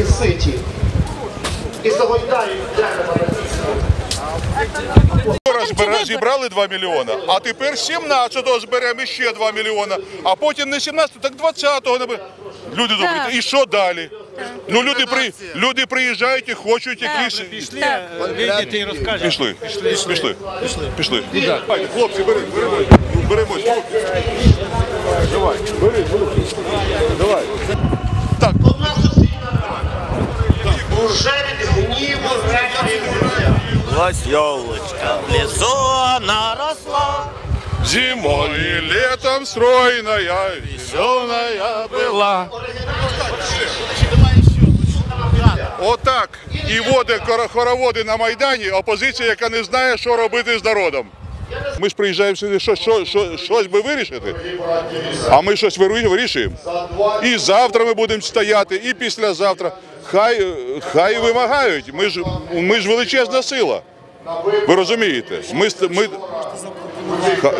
і ситі. І загойдають дерева на Вчора зібрали 2 мільйона, а тепер 17-го зберемо ще 2 мільйона, а потім не 17-го, так 20-го. набе- Люди добрі, і що далі? Ну люди при люди приїжджають і хочуть якісь. Пішли, вийдете і розкажете. Пішли, пішли, пішли, пішли. Давайте, хлопці, бери, беремо, беремось. хлопці. Давай, бери, бери. Давай. Від гніву Ось елочка в лесу она росла. зимой и летом стройная, веселая была. Отак і води хороводи на Майдані опозиція, яка не знає, що робити з народом. Ми ж приїжджаємо сюди, що, що, що, щось би вирішити, а ми щось вирішуємо. І завтра ми будемо стояти, і післязавтра. Хай, хай вимагають. Ми ж, ми ж величезна сила. Ви розумієте? Ми, ми...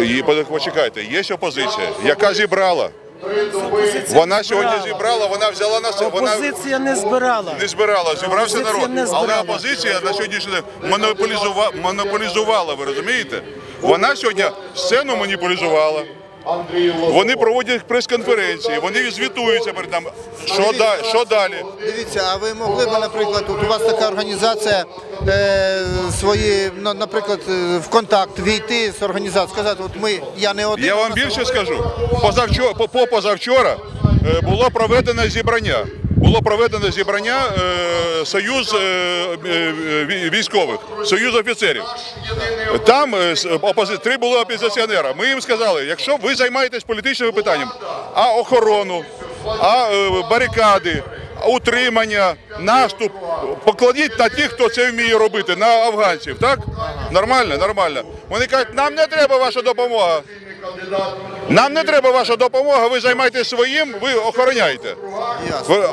І Почекайте, є опозиція, яка зібрала. Вона сьогодні зібрала, вона взяла на себе. Вона Опозиція не збирала. не збирала, зібрався народ. Але опозиція на сьогоднішній день монополізувала, монополізувала, ви розумієте? Вона сьогодні сцену монополізувала. Вони проводять прес-конференції, вони звітуються перед нами. Що, да, що далі? Дивіться, а ви могли б, наприклад, от у вас така організація е, свої, ну, наприклад, е, в контакт війти з організацією, сказати, от ми, я не один. Я вам більше скажу. Позавчора, по, по позавчора е, було проведено зібрання. Було проведено зібрання е, Союз е, е, військових, Союз офіцерів. Там три були опозиціонера. Ми їм сказали, якщо ви займаєтесь політичними питаннями, а охорону, а барикади, утримання, наступ, покладіть на тих, хто це вміє робити, на афганців. Так? Нормально, нормально. Вони кажуть, нам не треба ваша допомога. Нам не треба ваша допомога, ви займайтеся своїм, ви охороняйте.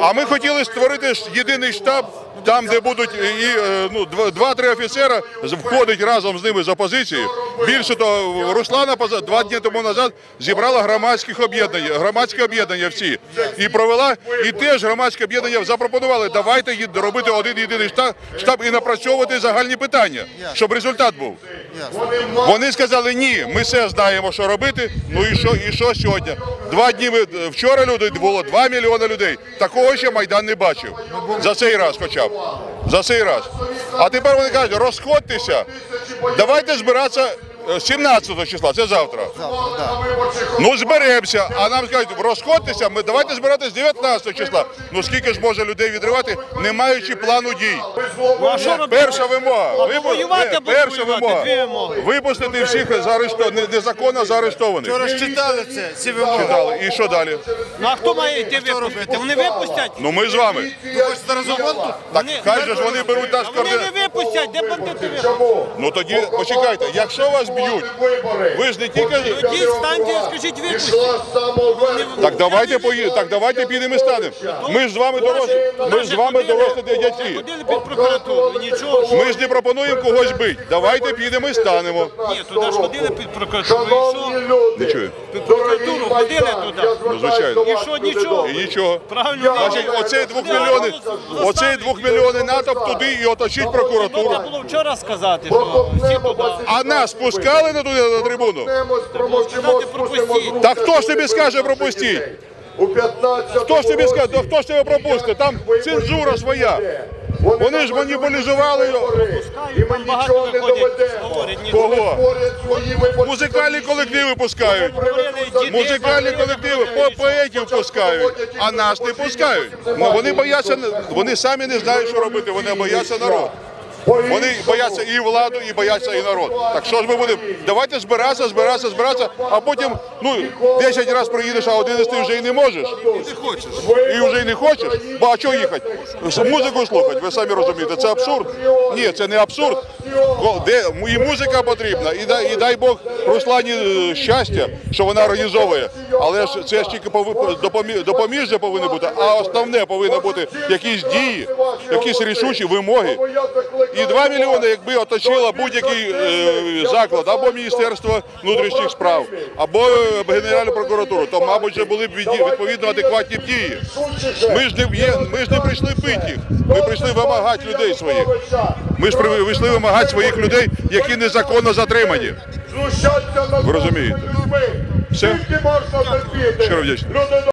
А ми хотіли створити єдиний штаб, там, де будуть і е, ну, два- два-три офіцера входить разом з ними з опозиції. Більше того, Руслана два дні тому назад зібрала громадських об'єднання, громадське об'єднання всі і провела, і теж громадське об'єднання запропонували, давайте робити один єдиний штаб, штаб і напрацьовувати загальні питання, щоб результат був. Вони сказали, ні, ми все знаємо, що робити. Ну і що, і що сьогодні? Два дні вчора людей було 2 мільйони людей. Такого ще Майдан не бачив. За цей раз хоча б. За цей раз. А тепер вони кажуть, розходьтеся, давайте збиратися 17 числа, це завтра. Ну зберемося, а нам скажуть, розходьтеся, ми давайте збиратися 19 числа. Ну скільки ж може людей відривати, не маючи плану дій. робити? Перша вимога. Випу- Перша вимога. Випустити всіх заарештованих, незаконно заарештованих. Вчора ж читали це, ці вимоги. Читали. І що далі? Ну а хто має йти випустити? Вони випустять? Ну ми з вами. Так хай же ж вони беруть наш А вони не випустять, де бандити випустять? Ну тоді почекайте, якщо вас б'ють, ви ж не тільки. Тоді станьте і скажіть випустіть. Так давайте пої... так давайте підемо і станемо. Ми ж з вами дорослі. Ми ж з вами дорослі дядьки. Ходили під прокуратуру, нічого. Ми ж не пропонуємо когось бити. Давайте підемо і станемо. Ні, туди ж ходили під прокуратуру. І що? Не чую. Під прокуратуру ходили туди. Ну звичайно. І що, нічого? І нічого. Правильно. Значить, оцей двохмільйонний, оцей двохмільйонний натовп туди і оточить прокуратуру. Треба було вчора сказати, що всі туди. А нас пускали на туди на трибуну? Та хто ж тобі скаже пропустіть? Хто ж тобі скаже, хто ж тебе пропустить? Там цензура своя. Вони ж маніпулізували його. Там багато виходять, говорять, нічого. Кого? Музикальні колективи пускають. Музикальні колективи по поетів пускають, а нас не пускають. Ну, вони бояться, вони самі не знають, що робити. Вони бояться народ. Вони бояться і владу, і бояться і народ. Так що ж ми будемо? Давайте збиратися, збиратися, збиратися, а потім ну 10 разів приїдеш, а 11 вже і не можеш. І не хочеш. І вже і не хочеш. Бо а чого їхати? Музику слухати, ви самі розумієте, це абсурд. Ні, це не абсурд. Де і музика потрібна, і дай, і дай Бог Руслані е, щастя, що вона організовує. Але ж це ж тільки пови- допомі- допоміжжя повинно бути, а основне повинно бути якісь дії, якісь рішучі вимоги. І 2 мільйони, якби оточило будь-який е, заклад або Міністерство внутрішніх справ, або е, Генеральну прокуратуру, то, мабуть, вже були б відповідно адекватні дії. Ми ж не ми ж не прийшли бити їх. Ми прийшли вимагати людей своїх. Ми ж при- прийшли вимагати своїх людей, які незаконно затримані. Ви розумієте? Все. Щиро вдячний.